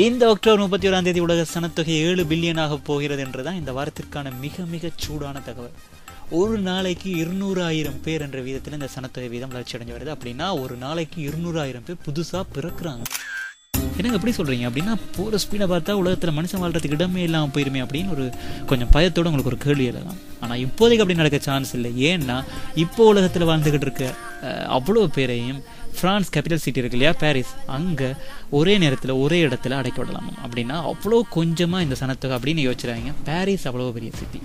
இந்த அக்டோபர் முப்பத்தி ஓராம் தேதி உலக சனத்தொகை ஏழு பில்லியனாக போகிறது என்றுதான் இந்த வாரத்திற்கான மிக மிக சூடான தகவல். ஒரு நாளைக்கு இருநூறாயிரம் பேர் என்ற விதத்தில் இந்த சனத்தொகை வீதம் வளர்ச்சி அடைஞ்சு வருது. அப்படின்னா ஒரு நாளைக்கு இருநூறாயிரம் பேர் புதுசாக பிறக்கிறாங்க. என்னங்க எப்படி சொல்றீங்க? அப்படின்னா போகிற ஸ்பீடை பார்த்தா உலகத்தில் மனுஷன் வாழ்றதுக்கு இடமே இல்லாமல் போயிருமே அப்படின்னு ஒரு கொஞ்சம் பயத்தோட உங்களுக்கு ஒரு கேள்வி எழலாம் ஆனால் இப்போதைக்கு அப்படி நடக்க சான்ஸ் இல்லை. ஏன்னா இப்போ உலகத்தில் வாழ்ந்துகிட்டு இருக்க அஹ், அவ்வளோ பேரையும் ஃப்ரான்ஸ் கேபிட்டல் சிட்டி இருக்கு இல்லையா? பாரிஸ். அங்கே ஒரே நேரத்தில் ஒரே இடத்துல அடைக்க விடலாமா. அப்படின்னா அவ்வளோ கொஞ்சமாக இந்த சனத்தொகை அப்படின்னு யோசிச்சுறாங்க. பாரிஸ் அவ்வளோ பெரிய சிட்டி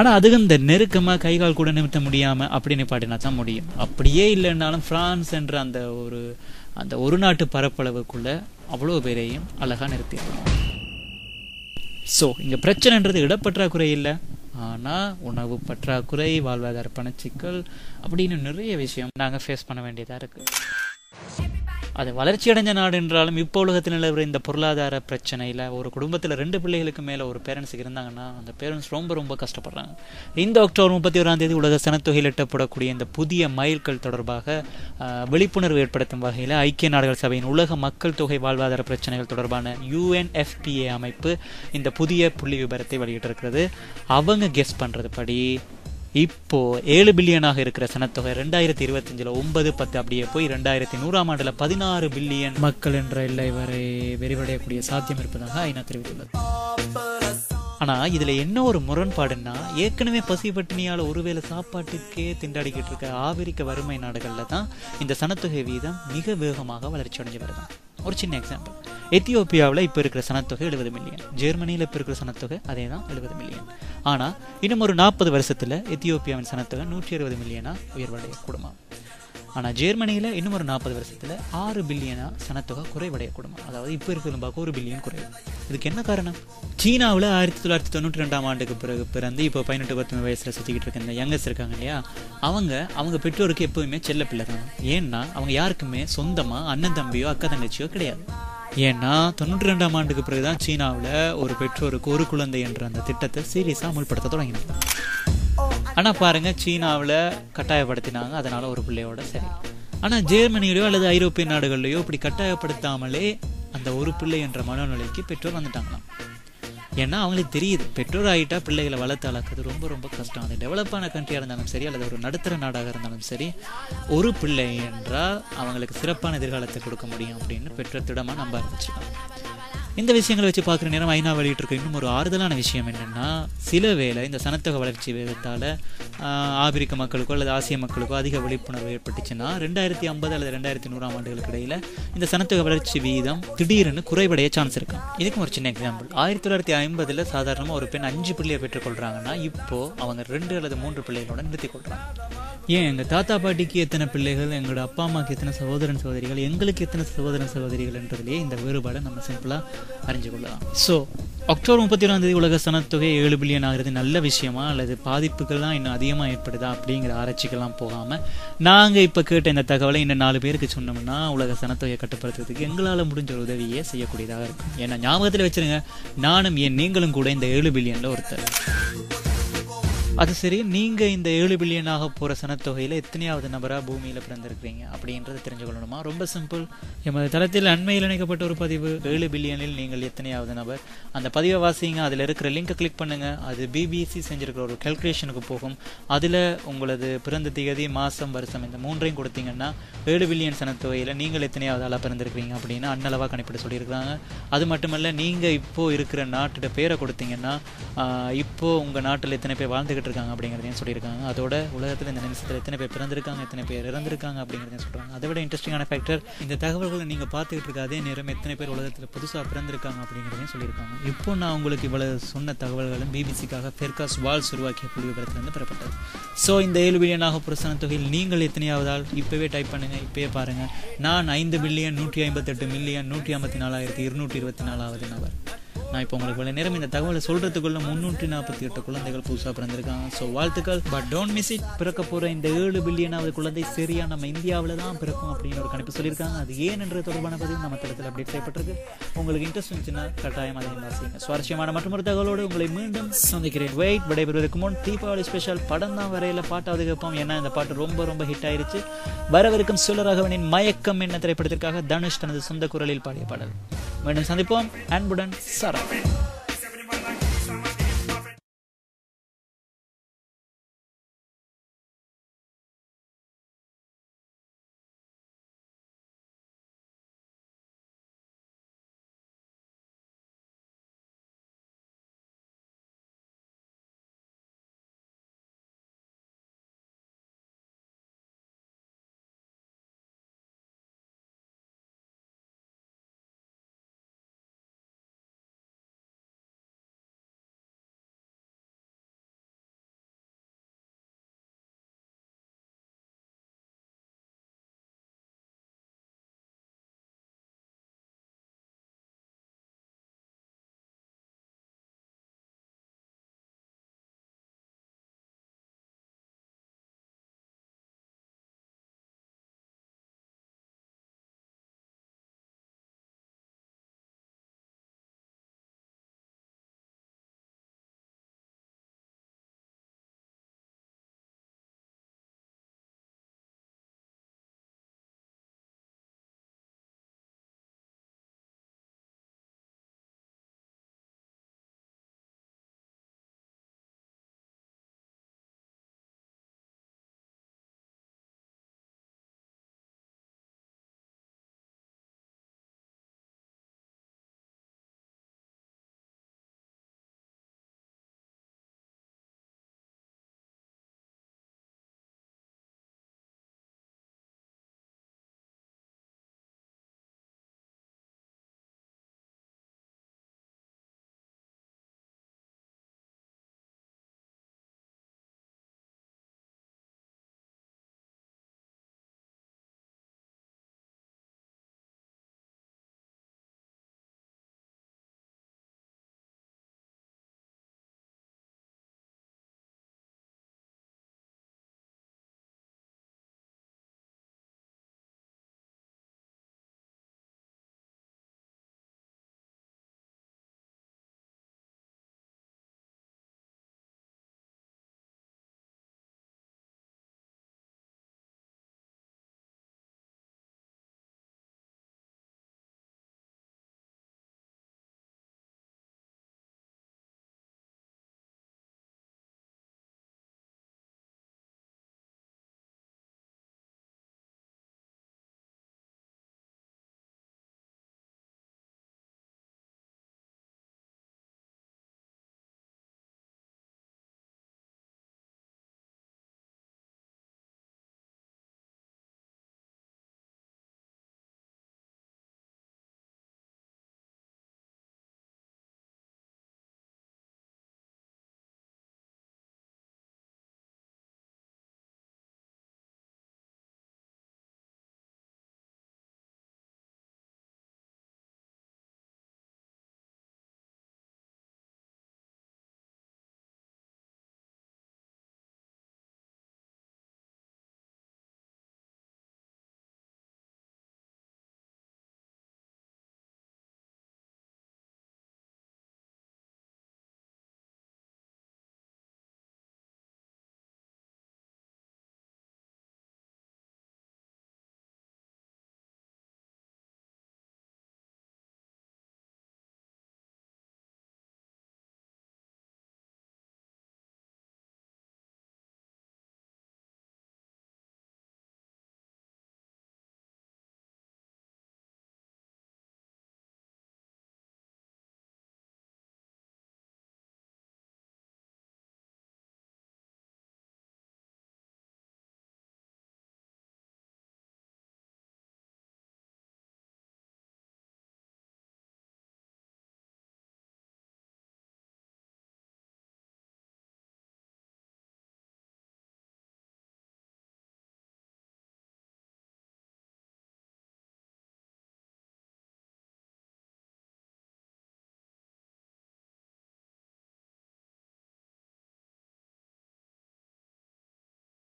ஆனால் அதுக்கு இந்த நெருக்கமாக கை கால் கூட நிமித்த முடியாமல் அப்படின்னு பாட்டினா தான் முடியும். அப்படியே இல்லைன்னாலும் ஃப்ரான்ஸ் என்ற அந்த ஒரு அந்த ஒரு நாட்டு பரப்பளவுக்குள்ள அவ்வளோ பேரையும் அழகாக நிறுத்திடலாம். ஸோ இங்கே பிரச்சனைன்றது இடப்பற்றாக்குறை இல்லை. ஆனால் உணவு பற்றாக்குறை வாழ்வாதார பணச்சிக்கல் அப்படின்னு நிறைய விஷயம் நாங்கள் ஃபேஸ் பண்ண வேண்டியதாக இருக்குது அது வளர்ச்சி அடைஞ்ச நாடு என்றாலும் இப்போ உலகத்தில் நிலவுற இந்த பொருளாதார பிரச்சனையில் ஒரு குடும்பத்தில் ரெண்டு பிள்ளைகளுக்கு மேலே ஒரு பேரண்ட்ஸுக்கு இருந்தாங்கன்னா அந்த பேரண்ட்ஸ் ரொம்ப ரொம்ப கஷ்டப்படுறாங்க. இந்த அக்டோபர் முப்பத்தி ஓராம் தேதி உலக சனத்தொகையில் எட்டப்படக்கூடிய இந்த புதிய மைல்கள் தொடர்பாக விழிப்புணர்வு ஏற்படுத்தும் வகையில் ஐக்கிய நாடுகள் சபையின் உலக மக்கள் தொகை வாழ்வாதார பிரச்சனைகள் தொடர்பான யுஎன்எஃபிஏ அமைப்பு இந்த புதிய புள்ளி விபரத்தை வெளியிட்டிருக்கிறது. அவங்க கெஸ் பண்ணுறது படி இப்போ ஏழு பில்லியனாக இருக்கிற சனத்தொகை ரெண்டாயிரத்தி இருபத்தஞ்சில் ஒன்பது பத்து அப்படியே போய் ரெண்டாயிரத்தி நூறாம் ஆண்டுல பதினாறு பில்லியன் மக்கள் என்ற எல்லை வரை விரிவடையக்கூடிய சாத்தியம் இருப்பதாக ஐநா தெரிவித்துள்ளது. ஆனா இதுல என்ன ஒரு முரண்பாடுன்னா ஏற்கனவே பசி பட்டினியால் ஒருவேளை சாப்பாட்டுக்கே திண்டாடிக்கிட்டு இருக்க ஆப்பிரிக்க வறுமை நாடுகள்ல தான் இந்த சனத்தொகை வீதம் மிக வேகமாக வளர்ச்சி அடைஞ்சு வருதான் ஒரு சின்ன எக்ஸாம்பிள் எத்தியோப்பியாவில் இப்போ இருக்கிற சனத்தொகை எழுபது மில்லியன் ஜெர்மனியில் இப்போ இருக்கிற சனத்தொகை அதே தான் எழுபது மில்லியன் ஆனால் இன்னும் ஒரு நாற்பது வருஷத்தில் எத்தியோப்பியாவின் சனத்தொகை நூற்றி அறுபது மில்லியனாக உயர்வடைய கூடுமா ஆனால் ஜெர்மனியில் இன்னும் ஒரு நாற்பது வருஷத்தில் ஆறு பில்லியனா சனத்தொகை குறைவடையக்கூடும் அதாவது இப்போ இருக்கிற பார்க்க ஒரு பில்லியன் குறையும் இதுக்கு என்ன காரணம்? சீனாவில் ஆயிரத்தி தொள்ளாயிரத்தி தொண்ணூற்றி ரெண்டாம் ஆண்டுக்கு பிறகு பிறந்து இப்போ பதினெட்டு பத்து வயசில் சுற்றிக்கிட்டு இருக்க இந்த யங்கஸ் இருக்காங்க இல்லையா? அவங்க அவங்க பெற்றோருக்கு எப்போதுமே செல்ல பிள்ளை தான். ஏன்னா அவங்க யாருக்குமே சொந்தமாக அண்ணன் தம்பியோ அக்கா தங்கச்சியோ கிடையாது. ஏன்னா தொண்ணூற்றி ரெண்டாம் ஆண்டுக்கு பிறகு தான் சீனாவில் ஒரு பெற்றோருக்கு ஒரு குழந்தை என்ற அந்த திட்டத்தை சீரியஸாக அமல்படுத்த தொடங்கினாங்க. ஆனால் பாருங்க சீனாவில் கட்டாயப்படுத்தினாங்க. அதனால ஒரு பிள்ளையோட சரி. ஆனால் ஜெர்மனியிலையோ அல்லது ஐரோப்பிய நாடுகள்லையோ இப்படி கட்டாயப்படுத்தாமலே அந்த ஒரு பிள்ளை என்ற மனநிலைக்கு பெற்றோர் வந்துட்டாங்களாம். ஏன்னா அவங்களுக்கு தெரியுது பெற்றோர் ஆகிட்டா பிள்ளைகளை வளர்த்து அளக்கிறது ரொம்ப ரொம்ப கஷ்டம். அது டெவலப்பான கண்ட்ரியாக இருந்தாலும் சரி அல்லது ஒரு நடுத்தர நாடாக இருந்தாலும் சரி ஒரு பிள்ளை என்றால் அவங்களுக்கு சிறப்பான எதிர்காலத்தை கொடுக்க முடியும் அப்படின்னு பெற்றோர் திடமாக நம்ப ஆரம்பிச்சிருக்காங்க. இந்த விஷயங்களை வச்சு பார்க்குற நேரம் ஐநா வெளியிட்டிருக்க இன்னும் ஒரு ஆறுதலான விஷயம் என்னென்னா சில வேளை இந்த சனத்தொகை வளர்ச்சி வேகத்தால் ஆப்பிரிக்க மக்களுக்கோ அல்லது ஆசிய மக்களுக்கோ அதிக விழிப்புணர்வு ஏற்பட்டுச்சுன்னா ரெண்டாயிரத்தி ஐம்பது அல்லது ரெண்டாயிரத்தி நூறாம் ஆண்டுகளுக்கு இடையில் இந்த சனத்தொகை வளர்ச்சி வீதம் திடீர்னு குறைவடைய சான்ஸ் இருக்கும் இதுக்கும் ஒரு சின்ன எக்ஸாம்பிள் ஆயிரத்தி தொள்ளாயிரத்தி ஐம்பதில் சாதாரணமாக ஒரு பெண் அஞ்சு பிள்ளையை பெற்றுக்கொள்கிறாங்கன்னா இப்போது அவங்க ரெண்டு அல்லது மூன்று பிள்ளைகளோட நிறுத்திக் கொள்கிறாங்க ஏன்? எங்கள் தாத்தா பாட்டிக்கு எத்தனை பிள்ளைகள் எங்களோட அப்பா அம்மாவுக்கு எத்தனை சகோதரன் சகோதரிகள் எங்களுக்கு எத்தனை சகோதரன் சகோதரிகள்ன்றதுலேயே இந்த வேறுபாடை நம்ம சிம்பிளாக அறிஞ்சு கொள்ளலாம் ஸோ அக்டோபர் முப்பத்தி ஒன்றாம் தேதி உலக சனத்தொகை ஏழு பில்லியன் ஆகிறது நல்ல விஷயமா? அல்லது பாதிப்புகள்லாம் இன்னும் அதிகமாக ஏற்படுதா? அப்படிங்கிற ஆராய்ச்சிக்கெல்லாம் போகாமல் நாங்கள் இப்போ கேட்ட இந்த தகவலை இன்னும் நாலு பேருக்கு சொன்னோம்னா உலக சனத்தொகையை கட்டுப்படுத்துறதுக்கு எங்களால் முடிஞ்ச ஒரு உதவியே செய்யக்கூடியதாக இருக்கும். ஏன்னா ஞாபகத்தில் வச்சிருங்க நானும் ஏன் நீங்களும் கூட இந்த ஏழு பில்லியனில் ஒருத்தர். அது சரி நீங்கள் இந்த ஏழு பில்லியனாக போகிற சனத்தொகையில் எத்தனையாவது நபராக பூமியில் பிறந்திருக்கிறீங்க அப்படின்றத தெரிஞ்சுக்கொள்ளணுமா? ரொம்ப சிம்பிள் எமது தளத்தில் அண்மையில் இணைக்கப்பட்ட ஒரு பதிவு ஏழு பில்லியனில் நீங்கள் எத்தனையாவது நபர்? அந்த பதிவை வாசிங்க அதில் இருக்கிற லிங்கை கிளிக் பண்ணுங்கள் அது பிபிசி செஞ்சிருக்கிற ஒரு கல்குலேஷனுக்கு போகும். அதில் உங்களது பிறந்த தேதி மாதம் வருஷம் இந்த மூன்றையும் கொடுத்தீங்கன்னா ஏழு பில்லியன் சனத்தொகையில் நீங்கள் எத்தனையாவது ஆளாக பிறந்திருக்கிறீங்க அப்படின்னு அண்ணளவாக கணிப்பிட சொல்லியிருக்கிறாங்க. அது மட்டுமல்ல நீங்கள் இப்போ இருக்கிற நாட்டோட பேரை கொடுத்தீங்கன்னா இப்போது இப்போ உங்கள் நாட்டில் எத்தனை பேர் வாழ்ந்துக்கிட்டு இருக்காங்க அப்படிங்கிறதையும் சொல்லியிருக்காங்க. அதோட உலகத்தில் இந்த நிமிஷத்தில் எத்தனை பேர் பிறந்திருக்காங்க எத்தனை பேர் இறந்திருக்காங்க அப்படிங்கிறதையும் சொல்கிறாங்க அதை விட இன்ட்ரெஸ்டிங்கான ஃபேக்டர் இந்த தகவல்களை நீங்கள் பார்த்துக்கிட்டு இருக்க அதே நேரம் எத்தனை பேர் உலகத்தில் புதுசாக பிறந்திருக்காங்க அப்படிங்கிறதையும் சொல்லியிருக்காங்க. இப்போ நான் உங்களுக்கு இவ்வளவு சொன்ன தகவல்களும் பிபிசிக்காக பெர்காஸ் வால்ஸ் உருவாக்கிய புள்ளி விவரத்திலிருந்து பெறப்பட்டது. ஸோ இந்த ஏழு பில்லியனாக புரசன தொகையில் நீங்கள் எத்தனையாவதால்? இப்போவே டைப் பண்ணுங்கள் இப்போயே பாருங்கள் நான் ஐந்து பில்லியன் நூற்றி ஐம்பத்தெட்டு மில்லியன் நூற்றி ஐம்பத்தி நாலாயிரத்தி இருநூற்றி இருபத்தி நாலாவது நபர். நான் இப்போ உங்களுக்கு இவ்வளோ நேரம் இந்த தகவலை சொல்கிறதுக்குள்ள முன்னூற்றி நாற்பத்தி எட்டு குழந்தைகள் புதுசாக பிறந்திருக்காங்க. ஸோ வாழ்த்துக்கள். பட் டோன்ட் மிஸ் இட் பிறக்க போகிற இந்த ஏழு பில்லியனாவது குழந்தை சரியாக நம்ம இந்தியாவில் தான் பிறக்கும் அப்படின்னு ஒரு கணிப்பு சொல்லியிருக்காங்க. அது ஏன்ன்ற தொடர்பான பதிவு நம்ம தளத்தில் அப்டேட் செய்யப்பட்டிருக்கு. உங்களுக்கு இன்ட்ரெஸ்ட் இருந்துச்சுன்னா கட்டாயம் அதை வாசிங்க. சுவாரஸ்யமான மற்றொரு தகவலோடு உங்களை மீண்டும் சந்திக்கிறேன். வெயிட் விடைபெறுவதற்கு முன் தீபாவளி ஸ்பெஷல் படம் தான் வரையில் பாட்டாவது கேட்போம். ஏன்னா இந்த பாட்டு ரொம்ப ரொம்ப ஹிட் ஆயிருச்சு. வரவிருக்கும் சுல்லராகவனின் மயக்கம் என்ன திரைப்படத்திற்காக தனுஷ் தனது சொந்த குரலில் பாடிய பாடல். மீண்டும் சந்திப்போம். அன்புடன் சரா